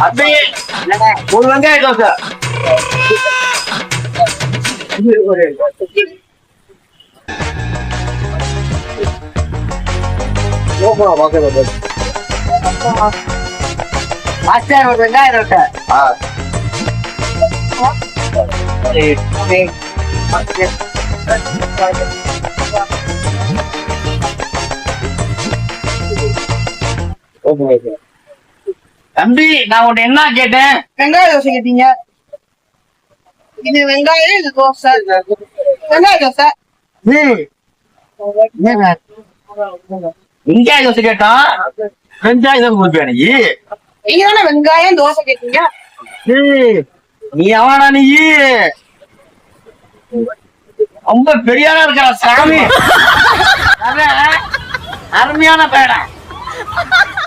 அப்படி ஒரு வெங்காய தோசை மாஸ்டர் ஒரு வெங்காய தோசை ஆ. தம்பி நான் உன்னை என்ன கேட்டேன்? வெங்காய தோசை கேட்டீங்க. இது வெங்காயம் இது தோசை. வெங்காய தோசை. வெங்காய தோசை கேட்டான் வெங்காய தோசை கொடுப்பேன் நீ நீங்க தானே வெங்காயம் தோசை கேட்டீங்க? நீ அவனா நீ? ரொம்ப பெரியாரா இருக்கிற சாமி. அருமையான பேடா.